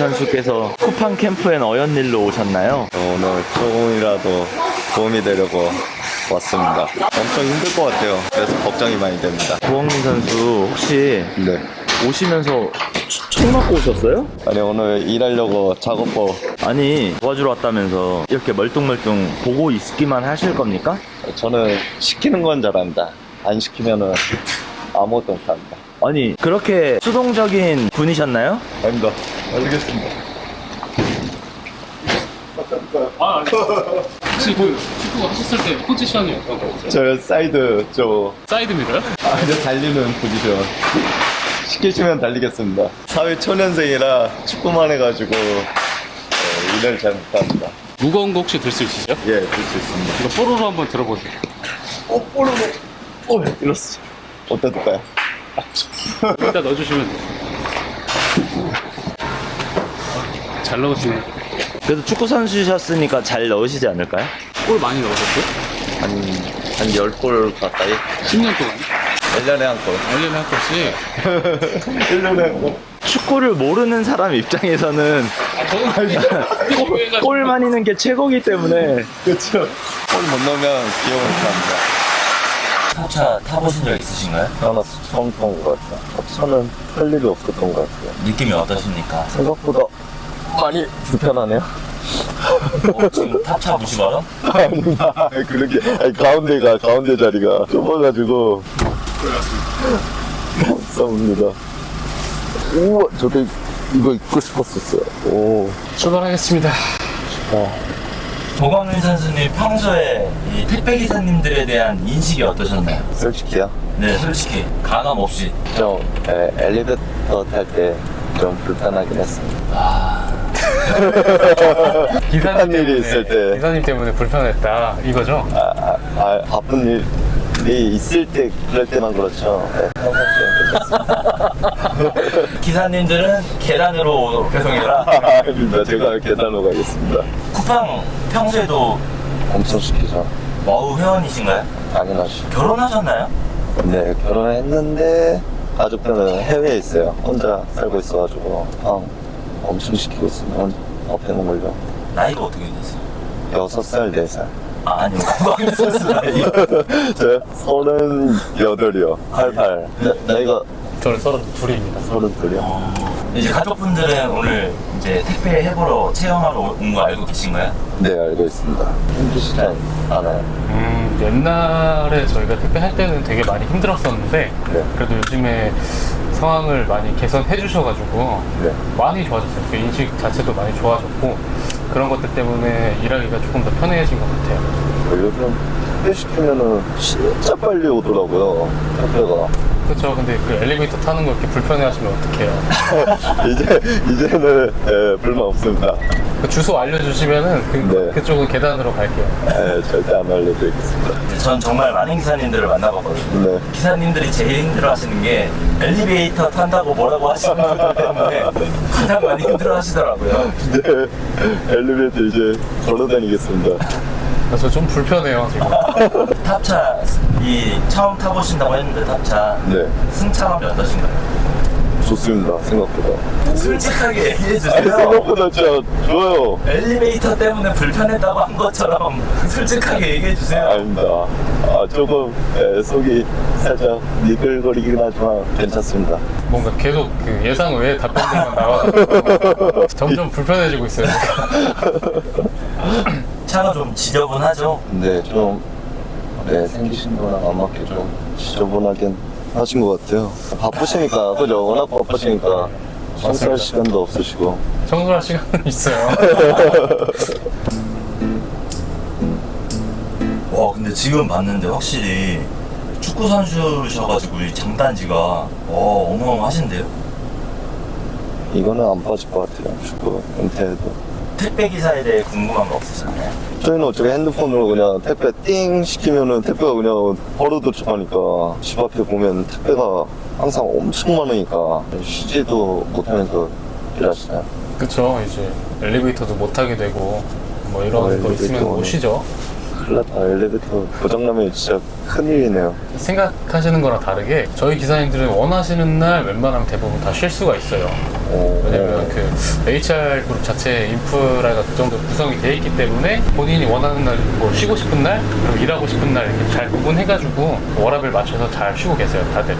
선수께서 쿠팡 캠프엔 어연 일로 오셨나요? 오늘 조금이라도 도움이 되려고 왔습니다. 엄청 힘들 것 같아요. 그래서 걱정이 많이 됩니다. 고광미 선수 혹시 네. 오시면서 총 맞고 오셨어요? 아니 오늘 일하려고 작업복 아니 도와주러 왔다면서 이렇게 멀뚱멀뚱 보고 있기만 하실 겁니까? 저는 시키는 건 잘합니다. 안 시키면은 아무것도 못합니다. 아니 그렇게 수동적인 분이셨나요? 아닙니다. 알겠습니다. 아. 혹시 그 축구 하셨을 때 포지션이 어떤? 저 사이드 저 사이드 미러요? 아주 달리는 포지션 시키시면 달리겠습니다. 사회 초년생이라 축구만 해가지고 어, 일을 잘 못합니다. 무거운 거 혹시 들 수 있으세요? 예, 될수 있습니다. 이거 뽀로로 한번 들어보세요. 어, 볼로 어, 이렇어. 어떨까요? 일단 넣어주시면 돼요. 잘 넣으시네. 그래도 축구 선수셨으니까 잘 넣으시지 않을까요? 골 많이 넣으셨어요? 한, 한 10골 가까이? 10년 동안? 1년에 한 골. 1년에 한 골씩? 1년에 한 골. 축구를 모르는 사람 입장에서는 아, 저는 이거 해가지고. 골 많이 넣는 게 최고기 때문에 그쵸. 골못 넣으면 귀여운 사람이다. 차차 타보신 적 있으신가요? 하나 처음 타본 것 같아요. 차는 할 일이 없었던 것 같아요. 느낌이 어떠십니까? 생각보다 많이 불편하네요. 어, 지금 탑차 무시바람? 아닙니다. 그렇게, 아니, 가운데가, 가운데 자리가 좁아가지고. 감사합니다. 우와, 저게, 이거 입고 싶었었어요. 오. 출발하겠습니다. 조광민 선수님 평소에 이 택배 기사님들에 대한 인식이 어떠셨나요? 솔직히요? 네, 솔직히 가감 없이. 좀, 에, 엘리베이터 탈 때 좀 불편하긴 했습니다. 기사님 일이 있을 때. 기사님 때문에 불편했다. 이거죠? 아, 아, 아, 바쁜 일이 있을 때, 그럴 때만 그렇죠. 네, 기사님들은 계단으로 배송해라. 아닙니다. 제가 계단으로 가겠습니다. 쿠팡 평소에도 엄청 시키죠. 와우 회원이신가요? 당연하시. 결혼하셨나요? 네, 결혼했는데 가족들은 해외에 있어요. 혼자 살고 있어가지고 방 엄청 시키고 있습니다. 앞에 놓으려 나이가 어떻게 되셨어요? 여섯 살, 네 살. 아, 아니요. 선수 나이. 저 서른 여덟이요. 88. 나, 나이가 저는 서른 둘입니다. 서른 둘이요. 이제 가족분들은 오늘 이제 택배 해보러 체험하러 온 거 알고 계신가요? 네, 알고 있습니다. 힘드시지 않아요? 음, 옛날에 저희가 택배 할 때는 되게 많이 힘들었었는데 네. 그래도 요즘에 상황을 많이 개선해 주셔가지고 네. 많이 좋아졌어요. 그 인식 자체도 많이 좋아졌고 그런 것들 때문에 일하기가 조금 더 편해진 것 같아요. 요즘 택배 시키면은 진짜 빨리 오더라고요. 택배가. 그렇죠. 근데 그 엘리베이터 타는 거 이렇게 불편해하시면 어떡해요? 이제, 이제는 예, 불만 없습니다. 그 주소 알려주시면은 그, 네. 그쪽은 계단으로 갈게요. 예, 절대 안 알려드리겠습니다. 전 정말 많은 기사님들을 만나봤거든요. 네. 기사님들이 제일 힘들어 하시는 게 엘리베이터 탄다고 뭐라고 하시는 분들 때문에 가장 많이 힘들어 하시더라고요. 네, 엘리베이터 이제 걸어 다니겠습니다. 그래서 좀 불편해요, 지금. 탑차 이 처음 타보신다고 했는데 탑차 네, 승차감이 어떠신가요? 좋습니다. 생각보다. 솔직하게 얘기해주세요. 생각보다 진짜 좋아요. 엘리베이터 때문에 불편했다고 한 것처럼 솔직하게 얘기해주세요. 아닙니다. 아, 조금 예, 속이 살짝 미끌거리긴 하지만 괜찮습니다. 뭔가 계속 그 예상 외의 답변들만 나와서 점점 불편해지고 있어요. 차가 좀 지저분하죠? 근데 좀 네, 생기신 거랑 안 맞게 좀 지저분하긴 하신 것 같아요. 바쁘시니까, 그죠? 워낙 바쁘시니까 청소할 시간도 없으시고. 청소할 시간은 있어요. 와 근데 지금 봤는데 확실히 축구 선수셔가지고 이 장단지가 와 어마어마하신데요? 이거는 안 빠질 것 같아요. 축구 은퇴해도. 택배 기사에 대해 궁금한 거 없으셨나요? 저희는 어차피 핸드폰으로 그냥 택배 띵 시키면은 택배가 그냥 바로 도착하니까 집 앞에 보면 택배가 항상 엄청 많으니까 쉬지도 못하면서 일하시나요? 그쵸, 이제 엘리베이터도 못 타게 되고 뭐 이런 어, 거 엘리베이터 있으면. 쉬죠. 큰일 났다. 엘리베이터 고장나면 진짜 큰일이네요. 생각하시는 거랑 다르게 저희 기사님들은 원하시는 날 웬만하면 대부분 다 쉴 수가 있어요. 오. 왜냐면 그 HR 그룹 자체 인프라가 그 정도 구성이 되어 있기 때문에 본인이 원하는 날, 뭐 쉬고 싶은 날, 그리고 일하고 싶은 날 이렇게 잘 구분해가지고 워라벨 맞춰서 잘 쉬고 계세요, 다들.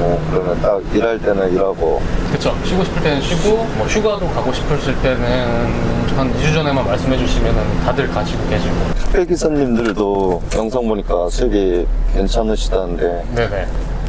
오, 그러면 딱 일할 때는 일하고 그쵸. 쉬고 싶을 때는 쉬고, 뭐 휴가도 가고 싶으실 때는 한 2주 전에만 말씀해 주시면 다들 가시고 계시고. 택배 기사님들도 영상 보니까 수입이 괜찮으시다는데 네네.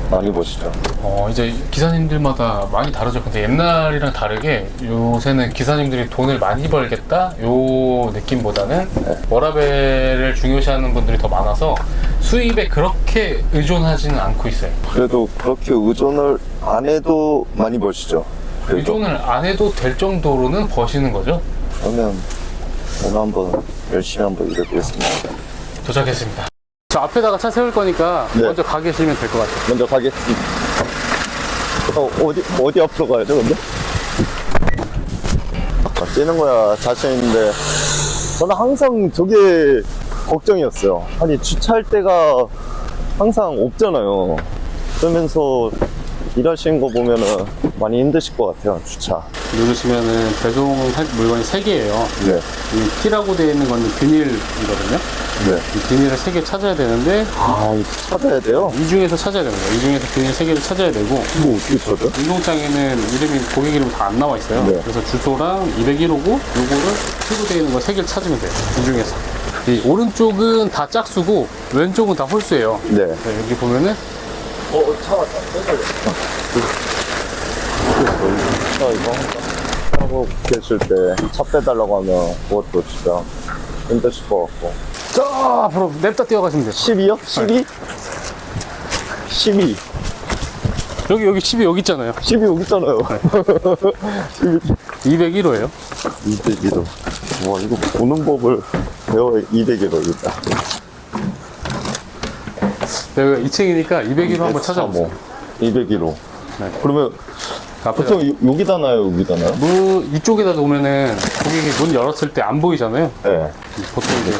많이 보시죠. 어, 이제 기사님들마다 많이 다르죠. 근데 옛날이랑 다르게 요새는 기사님들이 돈을 많이 벌겠다? 요 느낌보다는 워라벨을 중요시하는 분들이 더 많아서 수입에 그렇게 의존하지는 않고 있어요. 그래도 그렇게 의존을 안 해도 많이 버시죠. 그래도. 의존을 안 해도 될 정도로는 버시는 거죠. 그러면 오늘 한번 열심히 한번 일해보겠습니다. 도착했습니다. 저 앞에다가 차 세울 거니까 네. 먼저 가 계시면 될 것 같아요. 먼저 가겠습니다. 어, 어디, 어디 앞으로 가야죠, 근데? 아, 뛰는 거야, 자신 있는데. 저는 항상 저게 걱정이었어요. 아니, 주차할 때가 항상 없잖아요. 그러면서 일하시는 거 보면은 많이 힘드실 것 같아요, 주차. 누르시면은 배송할 물건이 3개예요. 네. 이 T라고 되어 있는 건 비닐이거든요. 네. 이 비닐을 3개 찾아야 되는데 아, 이거 찾아야 돼요? 이 중에서 찾아야 됩니다. 이 중에서 비닐 3개를 찾아야 되고 이거 어떻게 찾아? 운동장에는 이름이 고객 이름 다 안 나와 있어요. 네. 그래서 주소랑 201호고 요거를 T로 되어 있는 거 3개를 찾으면 돼요. 이 중에서. 이 오른쪽은 다 짝수고 왼쪽은 다 홀수예요. 네. 네, 여기 보면은 어, 차 왔다. 차 이거 하고 계실 때차 빼달라고 하면 그것도 진짜 힘드실 것 같고. 저 앞으로 냅다 뛰어가시면 돼요. 12요? 12? 12. 여기 여기 10이 여기 있잖아요. 12 여기 있잖아요. 201호예요. 201호. 와, 이거 보는 법을 배워 201호, 일단. 여기가 2층이니까 201호 한번 찾아보세요. 201호. 네. 그러면 보통 요- 여기다 놔요, 여기다 놔요? 문 이쪽에다 놓으면은 고객이 문 열었을 때 안 보이잖아요. 네. 보통 이제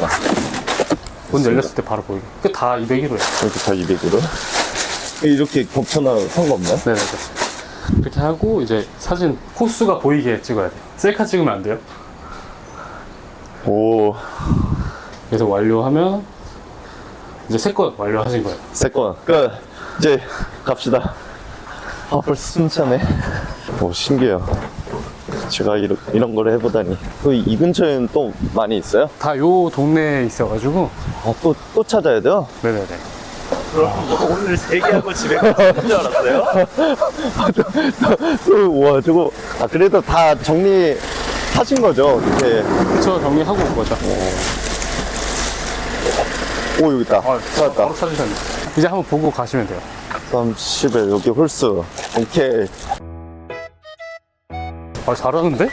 문 열렸을 때 바로 보이게. 그다 201호예요. 이렇게 다 201호? 이렇게 겹쳐놔도 상관없나요? 네네네. 그렇게 하고 이제 사진 코스가 보이게 찍어야 돼요. 셀카 찍으면 안 돼요. 오, 그래서 완료하면 이제 세 건 완료하신 거예요. 세건 끝. 이제 갑시다. 아, 벌써 숨 차네. 오, 신기해요. 제가 이런, 이런 걸 해보다니. 그이 근처에는 또 많이 있어요? 다 요 동네에 있어가지고 아, 또, 또 찾아야 돼요? 네네네. 그럼 오늘 세개 하고 집에 가는 줄 알았어요? 그, 와, 저거. 아, 그래도 다 정리하신 거죠? 이렇게. 그쵸 정리하고 온 거죠. 오, 여기 있다. 아, 찾았다. 바로 찾으셨네. 이제 한번 보고 가시면 돼요. 30에 여기 홀수. 오케이. 아 잘하는데?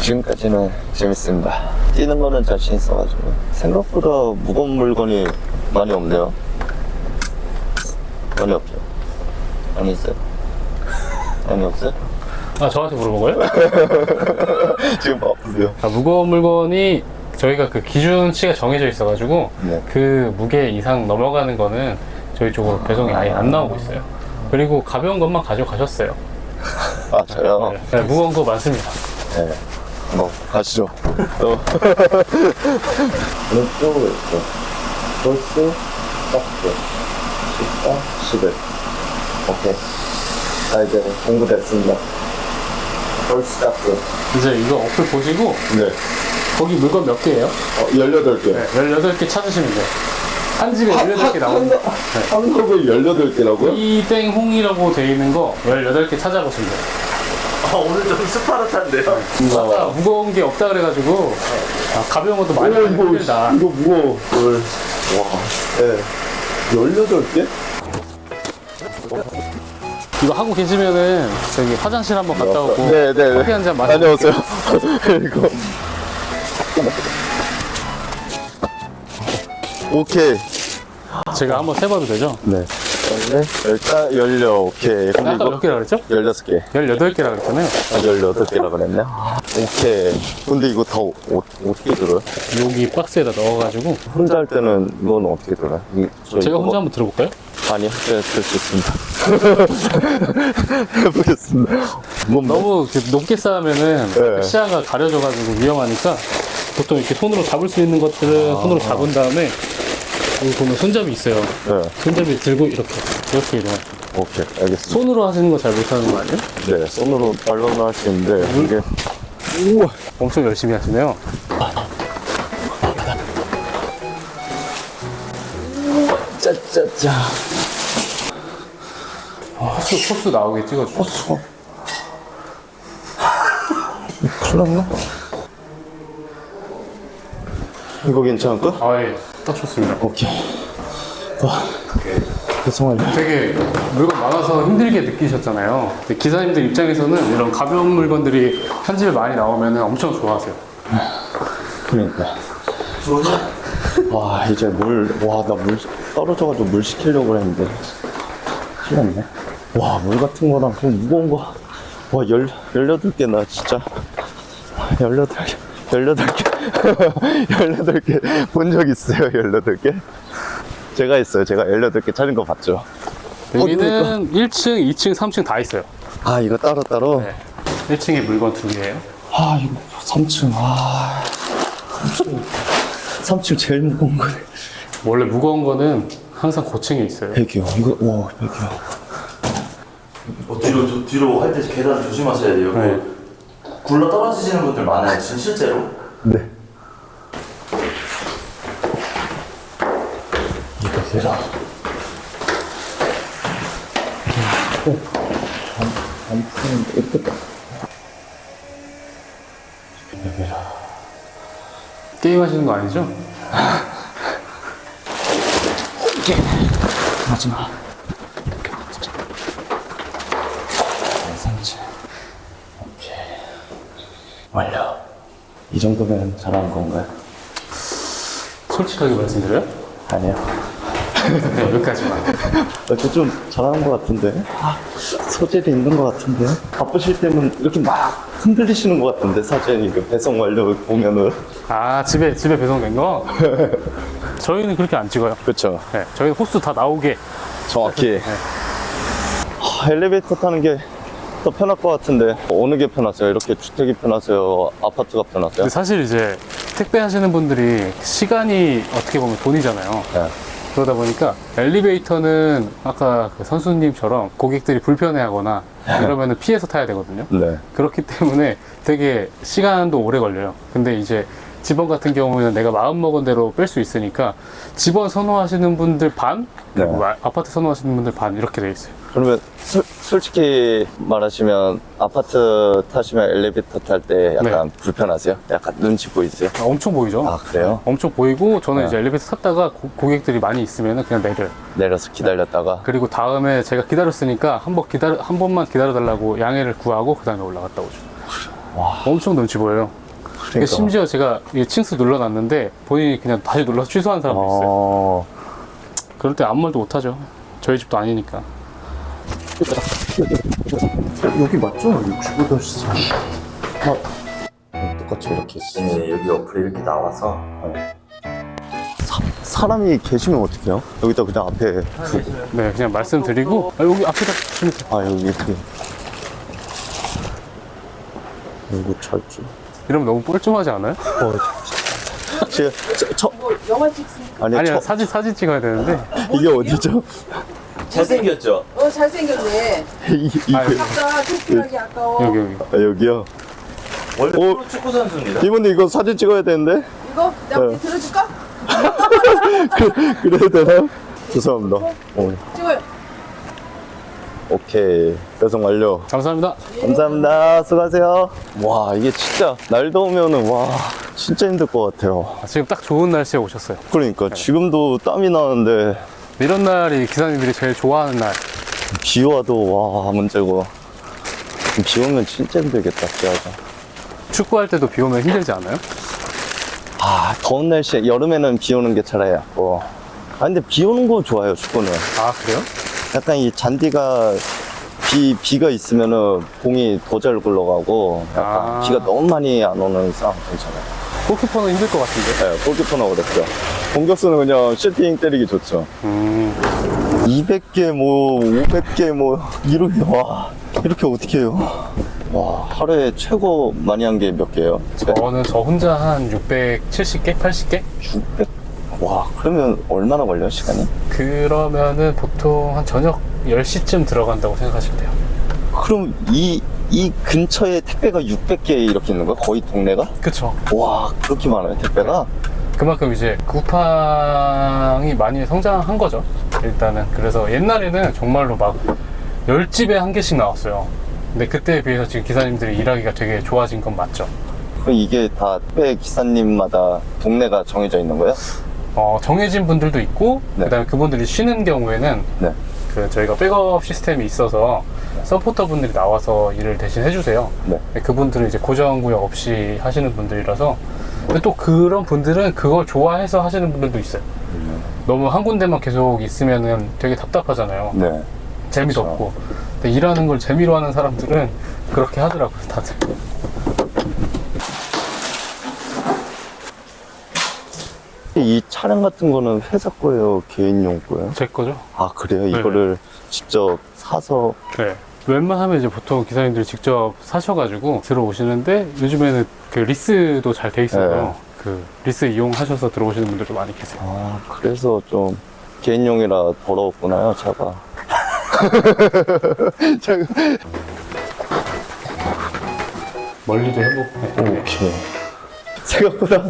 지금까지는 재밌습니다. 뛰는 거는 자신 있어가지고. 생각보다 무거운 물건이 많이 없네요. 많이 없죠? 많이 있어요? 많이 없어요? 아 저한테 물어본 거예요? 지금 바쁘세요? 아, 무거운 물건이 저희가 그 기준치가 정해져 있어가지고 네. 그 무게 이상 넘어가는 거는 저희 쪽으로 배송이 아예 안 나오고 있어요. 그리고 가벼운 것만 가져가셨어요. 아, 저요? 네, 무거운 거 많습니다. 네. 뭐, 가시죠. 또. 왼쪽으로 있죠. 홀수, 짝수, 14, 11. 오케이. 자, 이제 공부됐습니다. 홀수, 짝수. 이제 이거 어플 보시고 네. 거기 물건 몇 개예요? 어, 18개. 네, 18개 찾으시면 돼요. 한 집에 18개 나오는데 한국에 18개라고요? 이땡홍이라고 돼 있는 거 18개 찾아보시면 돼요. 아, 오늘 좀 스파르타인데요? 아까 무거운 게 없다 그래가지고 아, 가벼운 것도 많이 오, 이거, 힘들다. 이거 무거워. 헐. 와. 네. 18개? 이거 하고 계시면은 저기 화장실 한번 갔다 오고 네, 네, 네. 커피 한 잔 마시고 다녀오세요. 이거. 오케이. 제가 한번 세봐도 되죠? 네. 네. 일단 열려. 오케이. 근데 아까 몇 이거 개라 그랬죠? 16개. 18개라 그랬잖아요. 아, 18개라 그랬네. 오케이. 근데 이거 다 어, 어떻게 들어요? 여기 박스에다 넣어가지고 혼자 할 때는 이건 어떻게 들어요? 이- 저 제가 이거 혼자 한번 들어볼까요? 아니요, 네, 될수 있습니다. 해보겠습니다. 뭐, 뭐, 너무 이렇게 높게 쌓으면은 네. 시야가 가려져가지고 위험하니까 보통 이렇게 손으로 잡을 수 있는 것들은 손으로 잡은 다음에 여기 보면 손잡이 있어요. 네, 손잡이 들고 이렇게 이렇게 이동. 오케이, 알겠습니다. 손으로 하시는 거 잘 못하는 거 아니에요? 네, 손으로 할수 있는데, 이게, 우와, 엄청 열심히 하시네요. 짜짜짜. 코스 코스 나오게 찍어줘. 어, 큰일 났나? 이거 괜찮을까? 아 예, 딱 좋습니다. 오케이. 와, 죄송해요. 되게 물건 많아서 힘들게 느끼셨잖아요. 근데 기사님들 입장에서는 이런 가벼운 물건들이 편집에 많이 나오면 엄청 좋아하세요. 그러니까. 와, 이제 물, 와, 나 물 떨어져가지고 물 시키려고 했는데. 큰일 났네. 와, 물 같은 거랑 좀 무거운 거. 와, 열, 18개 나 진짜. 18개. 18개. 18개 본 적 있어요, 18개? 제가 있어요. 제가 18개 차린 거 봤죠. 여기는 1층, 2층, 3층 다 있어요. 아, 이거 따로따로? 네. 1층에 물건 두 개예요. 아, 이거 3층. 아. 3층. 3층 제일 무거운 거네. 원래 무거운 거는 항상 고층에 있어요. 백이요. 이거, 와, 백이요. 어, 뒤로 저- 뒤로 할 때 계단 조심하셔야 돼요. 네. 굴러 떨어지시는 분들 많아요. 진 실제로. 네. 이거 계단. 안 푸는데, 예쁘다. 게임 하시는 거 아니죠? 마지막. 상체. 오케이. 완료. 이 정도면 잘한 건가요? 솔직하게 말씀드려요? 아니요. 네, 여기까지만. 이렇게 좀 잘하는 것 같은데? 아, 소질이 있는 것 같은데? 바쁘실 때는 이렇게 막 흔들리시는 것 같은데, 사진이 그 배송 완료 보면은. 아, 집에, 집에 배송된 거? 저희는 그렇게 안 찍어요. 그쵸. 네, 저희는 호수 다 나오게. 정확히. 하, 엘리베이터 타는 게 더 편할 것 같은데, 어느 게 편하세요? 이렇게 주택이 편하세요? 아파트가 편하세요? 근데 사실 이제 택배 하시는 분들이 시간이 어떻게 보면 돈이잖아요. 네. 그러다 보니까 엘리베이터는 아까 그 선수님처럼 고객들이 불편해하거나 이러면은 피해서 타야 되거든요. 네. 그렇기 때문에 되게 시간도 오래 걸려요. 근데 이제 집원 같은 경우에는 내가 마음먹은 대로 뺄 수 있으니까 집원 선호하시는 분들 반, 네. 마- 아파트 선호하시는 분들 반 이렇게 돼 있어요. 그러면 솔- 솔직히 말하시면 아파트 타시면 엘리베이터 탈 때 약간 불편하세요? 약간 눈치 보이세요? 아, 엄청 보이죠? 아 그래요? 엄청 보이고 저는 네. 이제 엘리베이터 탔다가 고, 고객들이 많이 있으면 그냥 내려요. 내려서 기다렸다가 그리고 다음에 제가 기다렸으니까 한 번 기다려 한 번만 기다려 달라고 양해를 구하고 그다음에 올라갔다 오죠. 엄청 눈치 보여요. 그러니까 그러니까. 심지어 제가 이 칭스 눌러놨는데 본인이 그냥 다시 눌러서 취소한 사람도 있어요. 어... 그럴 때 아무 말도 못하죠. 저희 집도 아니니까. 여기 맞죠? 65도시 똑같이 이렇게 있어요 네, 여기 어플에 이렇게 나와서 사람이 계시면 어떡해요? 여기다 그냥 앞에 두... 네, 그냥 말씀드리고 아, 여기 앞에다 주시면 돼요. 아 여기 이렇게 이거 잘지 이러면 너무 뻘쭘하지 않아요? 어, 제가 저, 저, 영화 찍습니까? 아니 아니야 저, 사진 사진 찍어야 되는데 이게 어디죠? 잘생겼죠? 어 잘생겼네. 이, 이, 아유. 아까 도피하기 아까워. 여기 여기. 아, 여기요? 원래 오. 프로 축구 선수입니다. 이분들 이거 사진 찍어야 되는데? 이거 내가 네. 들어줄까? 그래야 되나요? 죄송합니다 어, 찍어요. 오케이. 배송 완료. 감사합니다. 감사합니다. 수고하세요. 와 이게 진짜 날 더우면은 와 진짜 힘들 것 같아요. 아, 지금 딱 좋은 날씨에 오셨어요. 그러니까 지금도 땀이 나는데. 이런 날이 기사님들이 제일 좋아하는 날. 비 와도 와 문제고. 비 오면 진짜 힘들겠다 진짜 축구할 때도 비 오면 힘들지 않아요? 아 더운 날씨에 여름에는 비 오는 게 차라리 낫고. 아 근데 비 오는 거 좋아요 축구는. 아 그래요? 약간 이 잔디가 비 비가 있으면은 공이 더 잘 굴러가고 약간 아. 비가 너무 많이 안 오는 상황 괜찮아요. 골키퍼는 힘들 것 같은데. 네, 골키퍼는 어렵죠. 공격수는 그냥 슈팅 때리기 좋죠. 음. 200개 뭐 500개 뭐 이렇게 와 이렇게 어떻게 해요? 와 하루에 최고 많이 한 게 몇 개예요? 저는 저 혼자 한 670개, 80개? 600? 와 그러면 얼마나 걸려 요 시간이? 그러면은 보통 한 저녁 10시쯤 들어간다고 생각하시면 돼요. 그럼 이, 이 근처에 택배가 600개 이렇게 있는 거야? 거의 동네가? 그쵸. 와 그렇게 많아요 택배가? 그만큼 이제 쿠팡이 많이 성장한 거죠. 일단은. 그래서 옛날에는 정말로 막 10집에 한 개씩 나왔어요. 근데 그때에 비해서 지금 기사님들이 일하기가 되게 좋아진 건 맞죠. 그럼 이게 다 택배 기사님마다 동네가 정해져 있는 거예요? 어, 정해진 분들도 있고, 네. 그 다음에 그분들이 쉬는 경우에는 네. 그 저희가 백업 시스템이 있어서 서포터 분들이 나와서 일을 대신 해주세요. 네. 그분들은 이제 고정 구역 없이 하시는 분들이라서 근데 또 그런 분들은 그걸 좋아해서 하시는 분들도 있어요. 너무 한 군데만 계속 있으면은 되게 답답하잖아요. 네. 재미도 그렇죠. 없고. 근데 일하는 걸 재미로 하는 사람들은 그렇게 하더라고요, 다들. 이 차량 같은 거는 회사 거예요? 개인용 거예요? 제 거죠? 아 그래요? 네. 이거를 직접 사서 네. 웬만하면 이제 보통 기사님들이 직접 사셔가지고 들어오시는데 요즘에는 그 리스도 잘 돼 있어서 네. 그 리스 이용하셔서 들어오시는 분들도 많이 계세요. 아 그래서 좀 개인용이라 더러웠구나요 차가 멀리도 해보고. 오케이 생각보다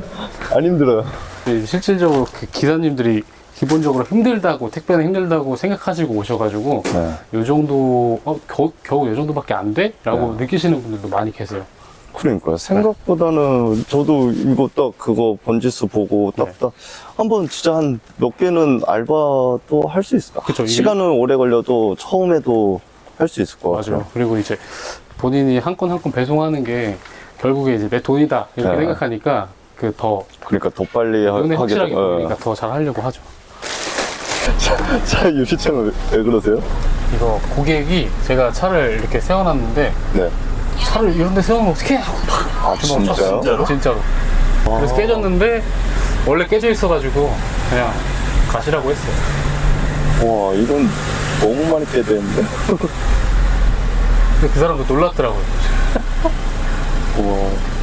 안 힘들어요 근데 실질적으로 그 기사님들이 기본적으로 힘들다고 택배는 힘들다고 생각하시고 오셔가지고 네. 요 정도 어, 겨우, 겨우 요 정도밖에 안 돼? 라고 네. 느끼시는 분들도 많이 계세요. 그러니까요 생각보다는 저도 이거 딱 그거 번지수 보고 네. 딱딱 한번 진짜 한 몇 개는 알바도 할 수 있을 것 그쵸, 같아요 이게- 시간은 오래 걸려도 처음에도 할 수 있을 것 같아요 맞아요. 그리고 이제 본인이 한 건 한 건 배송하는 게 결국에 이제 내 돈이다 이렇게 네. 생각하니까 그더 그러니까 더 빨리 하, 눈에 하게 확실하게 되고 보이니까 더잘 하려고 하죠. 차 유리창은 왜, 왜 그러세요? 이거 고객이 제가 차를 이렇게 세워놨는데 네. 차를 이런 데 세우면 어떻게 하고 아 진짜요? 진짜로? 진짜로. 그래서 깨졌는데 원래 깨져 있어가지고 그냥 가시라고 했어요. 와 이건 너무 많이 깨되는데 근데 그 사람도 놀랐더라고요. 와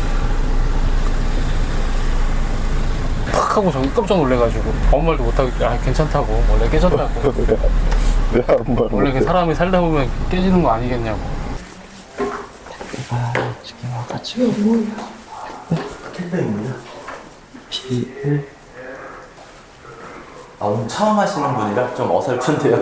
팍 하고 전 깜짝 놀래가지고 아무 말도 못하고 아 괜찮다고 원래 깨졌다고 네, 한번 원래 그 사람이 살다 보면 깨지는 거 아니겠냐고 택배입니다. PL. 아, 오늘 처음 하시는 분이라 좀 어설픈데요.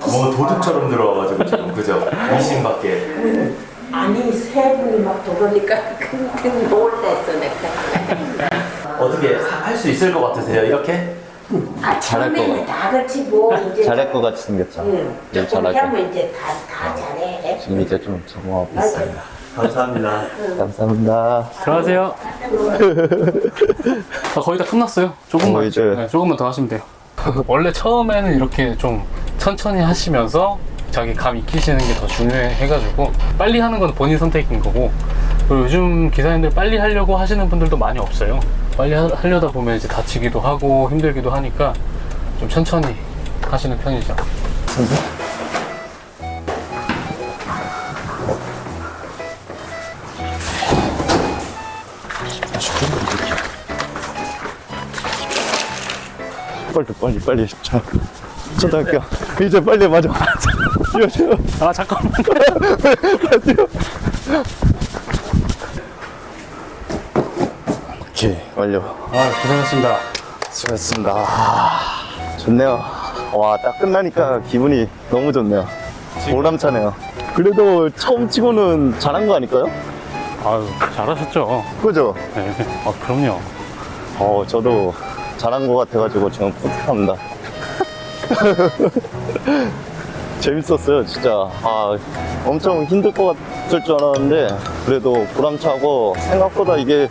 뭐 도둑처럼 들어와가지고 지금 그죠? 미신밖에. 아니 세 분이 막 들어오니까 큰큰 놀랬어 내가. 어떻게 할 수 있을 것 같으세요? 이렇게? 아 잘할 것 처음에는 다 그렇지 뭐 이제. 잘할 것 같이 생겼죠? 응. 네, 조금 잘하죠. 하면 이제 다 다 잘해. 지금 이제 좀 적응하고. 있어요 감사합니다. 감사합니다 들어가세요 아, 거의 다 끝났어요 조금만 어, 이제. 네, 조금만 더 하시면 돼요 원래 처음에는 이렇게 좀 천천히 하시면서 자기 감 익히시는 게 더 중요해가지고 빨리 하는 건 본인 선택인 거고 그리고 요즘 기사님들 빨리 하려고 하시는 분들도 많이 없어요. 빨리 하, 하려다 보면 이제 다치기도 하고 힘들기도 하니까 좀 천천히 하시는 편이죠. 빨리 빨리 빨리. 자 초등학교. 이제 빨리 맞아 뛰어 뛰어 아 잠깐만. 뛰어 오케이 완료. 아 고생하셨습니다. 수고했습니다. 아, 좋네요. 와 딱 끝나니까 기분이 너무 좋네요. 보람차네요. 그래도 처음 치고는 잘한 거 아닐까요? 아유 잘하셨죠. 그죠? 네. 아 그럼요. 어 저도 잘한 거 같아가지고 지금 뿌듯합니다 재밌었어요 진짜. 아 엄청 힘들 것 같을 줄 알았는데 그래도 보람차고 생각보다 이게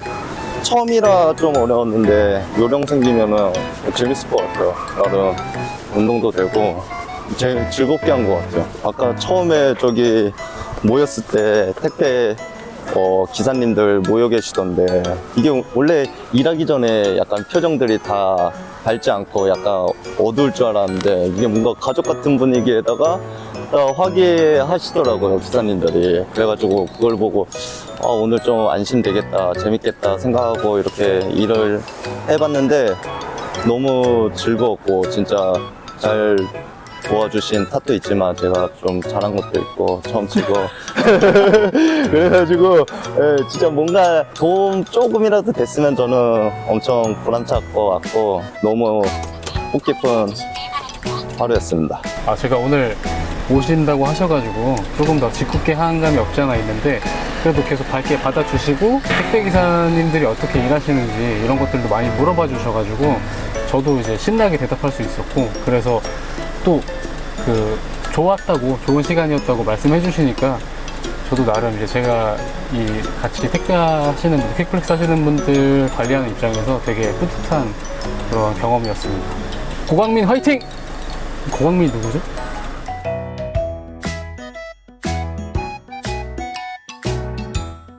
처음이라 좀 어려웠는데 요령 생기면은 재밌을 것 같아요. 나름 운동도 되고 제일 즐겁게 한 것 같아요. 아까 처음에 저기 모였을 때 택배 어, 기사님들 모여 계시던데 이게 원래 일하기 전에 약간 표정들이 다 밝지 않고 약간 어두울 줄 알았는데 이게 뭔가 가족 같은 분위기에다가 어, 화기하시더라고요 기사님들이. 그래가지고 그걸 보고 아, 오늘 좀 안심되겠다 재밌겠다 생각하고 이렇게 일을 해봤는데 너무 즐거웠고 진짜 잘 도와주신 탓도 있지만 제가 좀 잘한 것도 있고 처음 치고 그래가지고 예, 진짜 뭔가 도움 조금이라도 됐으면 저는 엄청 보람찰 것 같고 너무 뜻깊은 하루였습니다. 아, 제가 오늘 오신다고 하셔가지고 조금 더 짓궂게 한 감이 없지 않아 있는데 그래도 계속 밝게 받아주시고 택배 기사님들이 어떻게 일하시는지 이런 것들도 많이 물어봐 주셔가지고 저도 이제 신나게 대답할 수 있었고 그래서 또 그 좋았다고 좋은 시간이었다고 말씀해 주시니까 저도 나름 이제 제가 이 같이 택배 하시는 분들, 퀵플렉스 하시는 분들 관리하는 입장에서 되게 뿌듯한 그런 경험이었습니다. 고광민 화이팅! 고광민 누구죠?